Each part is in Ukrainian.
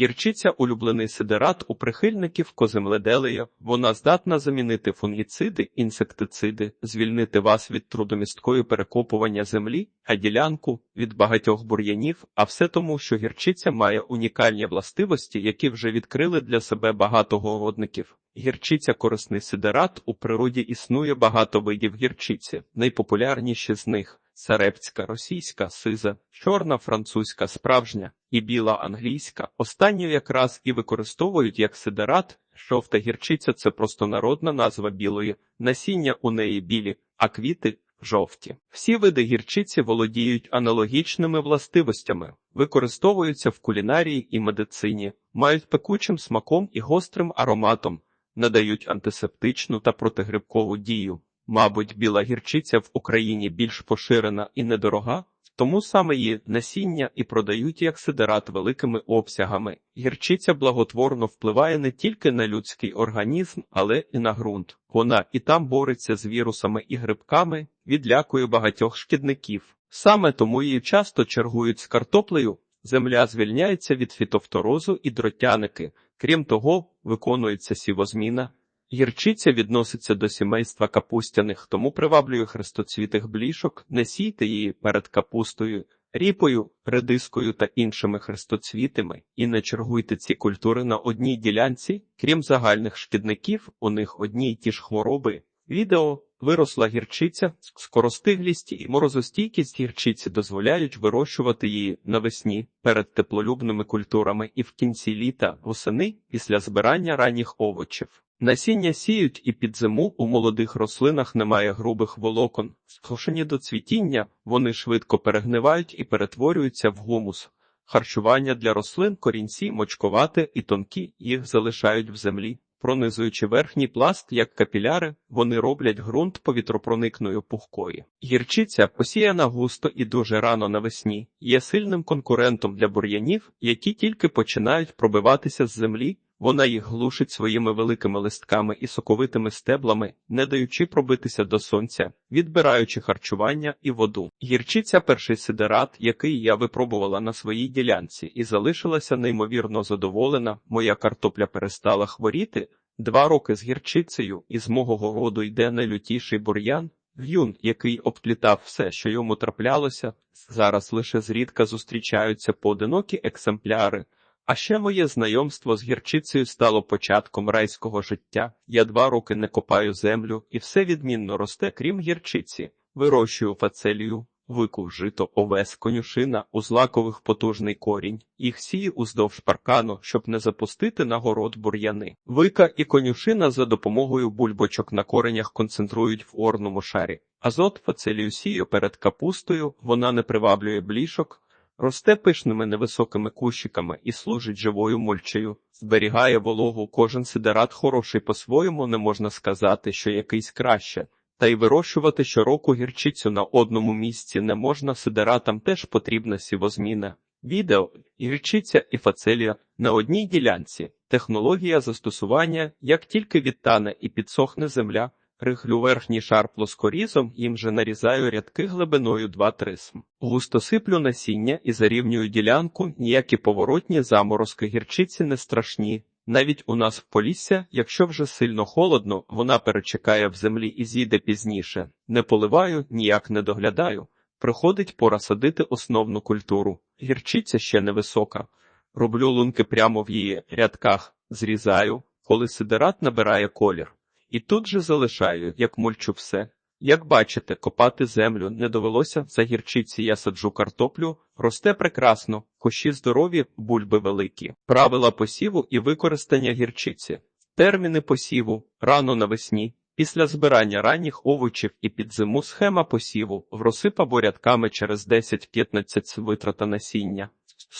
Гірчиця – улюблений сидерат у прихильників коземледелия. Вона здатна замінити фунгіциди, інсектициди, звільнити вас від трудомісткої перекопування землі, а ділянку – від багатьох бур'янів, а все тому, що гірчиця має унікальні властивості, які вже відкрили для себе багато городників. Гірчиця – корисний сидерат, у природі існує багато видів гірчиці, найпопулярніші з них – серебська, російська, сиза, чорна, французька, справжня і біла англійська. Останню якраз і використовують як сидерат. Жовта гірчиця – це просто народна назва білої, насіння у неї білі, а квіти – жовті. Всі види гірчиці володіють аналогічними властивостями, використовуються в кулінарії і медицині, мають пекучим смаком і гострим ароматом, надають антисептичну та протигрибкову дію. Мабуть, біла гірчиця в Україні більш поширена і недорога, тому саме її насіння і продають як сидерат великими обсягами. Гірчиця благотворно впливає не тільки на людський організм, але і на ґрунт. Вона і там бореться з вірусами і грибками, відлякує багатьох шкідників. Саме тому її часто чергують з картоплею. Земля звільняється від фітофторозу і дротяники. Крім того, виконується сівозміна. Гірчиця відноситься до сімейства капустяних, тому приваблює хрестоцвітих блішок, не сійте її перед капустою, ріпою, редискою та іншими хрестоцвітами, і не чергуйте ці культури на одній ділянці, крім загальних шкідників, у них одні й ті ж хвороби. Відео виросла гірчиця, скоростиглість і морозостійкість гірчиці дозволяють вирощувати її навесні перед теплолюбними культурами і в кінці літа восени після збирання ранніх овочів. Насіння сіють і під зиму у молодих рослинах немає грубих волокон. Схошені до цвітіння, вони швидко перегнивають і перетворюються в гумус. Харчування для рослин корінці мочковати і тонкі їх залишають в землі. Пронизуючи верхній пласт, як капіляри, вони роблять ґрунт повітропроникною пухкої. Гірчиця, посіяна густо і дуже рано навесні, є сильним конкурентом для бур'янів, які тільки починають пробиватися з землі. Вона їх глушить своїми великими листками і соковитими стеблами, не даючи пробитися до сонця, відбираючи харчування і воду. Гірчиця перший сидерат, який я випробувала на своїй ділянці, і залишилася неймовірно задоволена. Моя картопля перестала хворіти. Два роки з гірчицею, і з мого городу йде найлютіший бур'ян. В'юн, який обплітав все, що йому траплялося, зараз лише зрідка зустрічаються поодинокі екземпляри. А ще моє знайомство з гірчицею стало початком райського життя. Я два роки не копаю землю, і все відмінно росте, крім гірчиці. Вирощую фацелію, вику, жито, овес, конюшина, у злакових потужний корінь, їх сію уздовж паркану, щоб не запустити на город бур'яни. Вика і конюшина за допомогою бульбочок на коренях концентрують в орному шарі. Азот фацелію сію перед капустою, вона не приваблює блішок. Росте пишними невисокими кущиками і служить живою мульчею, зберігає вологу. Кожен сидерат хороший по-своєму не можна сказати, що якийсь краще, та й вирощувати щороку гірчицю на одному місці не можна. Сидератам теж потрібна сівозміна. Відео гірчиця і фацелія на одній ділянці. Технологія застосування, як тільки відтане і підсохне земля. Рихлю верхній шар плоскорізом, їм же нарізаю рядки глибиною 2-3 см. Густо сиплю насіння і зарівнюю ділянку, ніякі поворотні заморозки гірчиці не страшні. Навіть у нас в Полісся, якщо вже сильно холодно, вона перечекає в землі і зійде пізніше. Не поливаю, ніяк не доглядаю. Приходить пора садити основну культуру. Гірчиця ще невисока. Роблю лунки прямо в її рядках, зрізаю, коли сидерат набирає колір. І тут же залишаю, як мульчу все. Як бачите, копати землю не довелося, за гірчиці я саджу картоплю, росте прекрасно, кущі здорові, бульби великі. Правила посіву і використання гірчиці. Терміни посіву рано навесні, після збирання ранніх овочів і під зиму схема посіву, в розсипа рядками через 10-15 витрата насіння,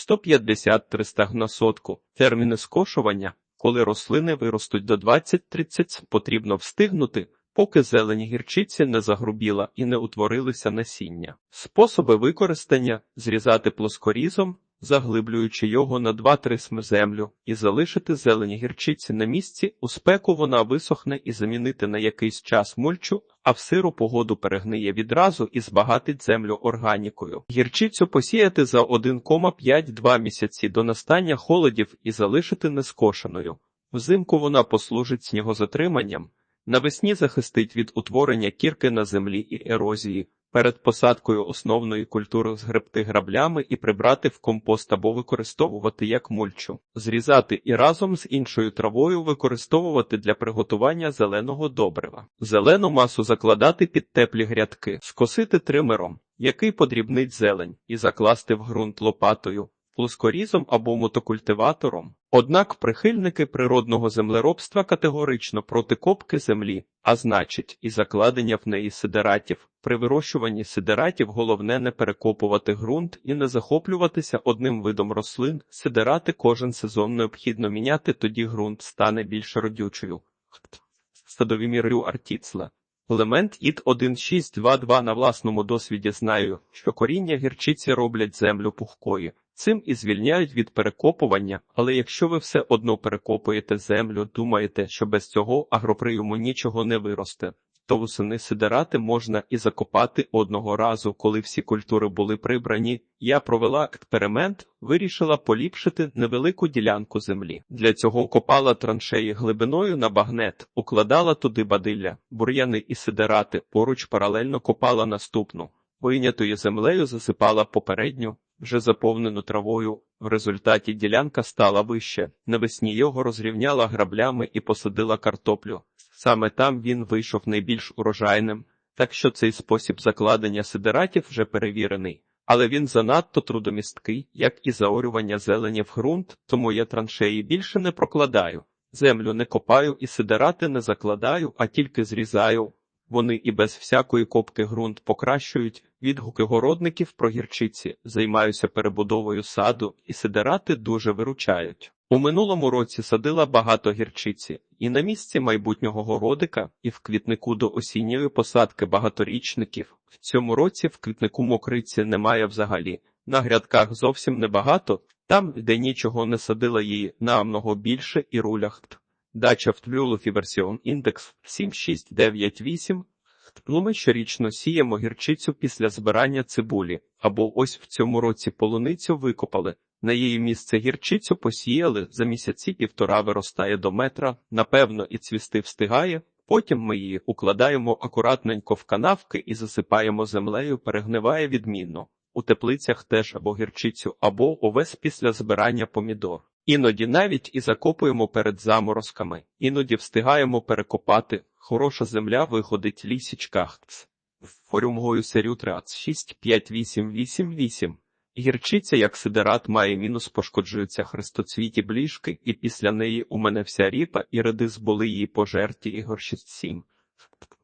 150-300 на сотку, терміни скошування. Коли рослини виростуть до 20-30, потрібно встигнути, поки зелені гірчиці не загрубіла і не утворилися насіння. Способи використання зрізати плоскорізом, заглиблюючи його на 2-3 см землю, і залишити зелені гірчиці на місці, у спеку вона висохне і замінити на якийсь час мульчу а в сиру погоду перегниє відразу і збагатить землю органікою. Гірчицю посіяти за 1,5-2 місяці до настання холодів і залишити нескошеною. Взимку вона послужить снігозатриманням, навесні захистить від утворення кірки на землі і ерозії. Перед посадкою основної культури згребти граблями і прибрати в компост або використовувати як мульчу, зрізати і разом з іншою травою використовувати для приготування зеленого добрива, зелену масу закладати під теплі грядки, скосити тримером, який подрібнить зелень, і закласти в ґрунт лопатою, плоскорізом або мотокультиватором. Однак прихильники природного землеробства категорично проти копки землі, а значить, і закладення в неї сидератів. При вирощуванні сидератів головне не перекопувати ґрунт і не захоплюватися одним видом рослин. Сидерати кожен сезон необхідно міняти, тоді ґрунт стане більш родючою. Садовімір Рю Артіцла Елемент ІТ 1622 на власному досвіді знаю, що коріння гірчиці роблять землю пухкою. Цим і звільняють від перекопування, але якщо ви все одно перекопуєте землю, думаєте, що без цього агроприйому нічого не виросте, то восени сидерати можна і закопати одного разу, коли всі культури були прибрані. Я провела експеримент, вирішила поліпшити невелику ділянку землі. Для цього копала траншеї глибиною на багнет, укладала туди бадилля, бур'яни і сидерати, поруч паралельно копала наступну. Вийнятою землею засипала попередню, вже заповнену травою. В результаті ділянка стала вище. Навесні його розрівняла граблями і посадила картоплю. Саме там він вийшов найбільш урожайним, так що цей спосіб закладення сидератів вже перевірений. Але він занадто трудомісткий, як і заорювання зелені в ґрунт, тому я траншеї більше не прокладаю. Землю не копаю і сидерати не закладаю, а тільки зрізаю. Вони і без всякої копки ґрунт покращують. Відгуки городників про гірчиці займаюся перебудовою саду, і сидерати дуже виручають. У минулому році садила багато гірчиці, і на місці майбутнього городика, і в квітнику до осінньої посадки багаторічників. В цьому році в квітнику мокриці немає взагалі. На грядках зовсім небагато, там, де нічого не садила її, намного більше і рулях. Дача в Тлюлуфі версіон індекс 7698. Ми щорічно сіємо гірчицю після збирання цибулі, або ось в цьому році полуницю викопали. На її місце гірчицю посіяли, за місяці півтора виростає до метра, напевно, і цвісти встигає. Потім ми її укладаємо акуратненько в канавки і засипаємо землею, перегниває відмінно. У теплицях теж або гірчицю, або овес після збирання помідор. Іноді навіть і закопуємо перед заморозками, іноді встигаємо перекопати. Хороша земля виходить лісічках. Форюмгою серію 6 5 8 8 8 Гірчиця, як сидерат, має мінус, пошкоджуються хрестоцвіті бліжки, і після неї у мене вся ріпа і редис були її пожерті і горщиць 7.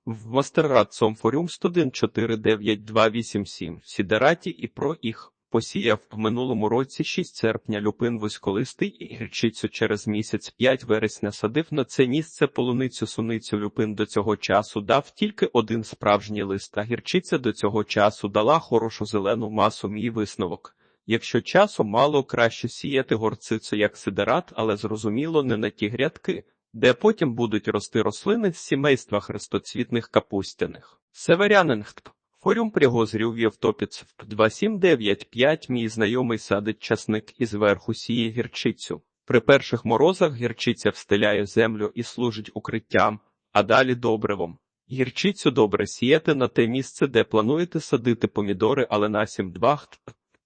В мастеррад Сомфоріум 1149287 Сідераті і про їх посіяв в минулому році 6 серпня люпин вузьколистий і гірчицю через місяць 5 вересня садив на це місце полуницю суницю люпин до цього часу дав тільки один справжній лист, а гірчиця до цього часу дала хорошу зелену масу мій висновок. Якщо часу мало краще сіяти горцицю як сидерат, але зрозуміло не на ті грядки, де потім будуть рости рослини з сімейства хрестоцвітних капустяних. Северянинг Форум пригозрів Євтопіц 2795 мій знайомий садить часник і зверху сіє гірчицю. При перших морозах гірчиця встиляє землю і служить укриттям, а далі добривом. Гірчицю добре сіяти на те місце, де плануєте садити помідори, але на 7-2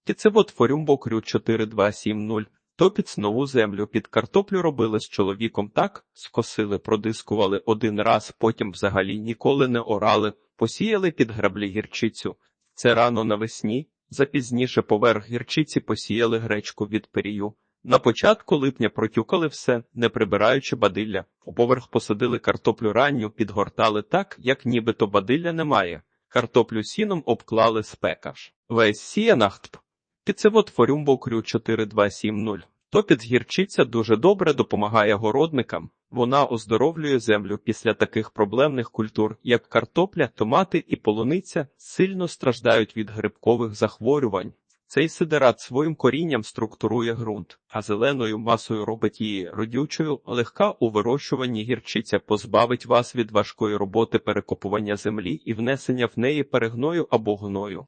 Тіцевод форум бокрю 4270. Топіць нову землю під картоплю робили з чоловіком так, скосили, продискували один раз, потім взагалі ніколи не орали, посіяли під граблі гірчицю. Це рано навесні, запізніше поверх гірчиці посіяли гречку від перію. На початку липня протюкали все, не прибираючи бадилля. У поверх посадили картоплю ранню, підгортали так, як нібито бадилля немає. Картоплю сіном обклали спекаш. Весь сіянахт. Піцевод форюмбо крю 4270. Топіц гірчиця дуже добре допомагає городникам. Вона оздоровлює землю після таких проблемних культур, як картопля, томати і полуниця, сильно страждають від грибкових захворювань. Цей сидерат своїм корінням структурує ґрунт, а зеленою масою робить її родючою, легка у вирощуванні гірчиця позбавить вас від важкої роботи перекопування землі і внесення в неї перегною або гною.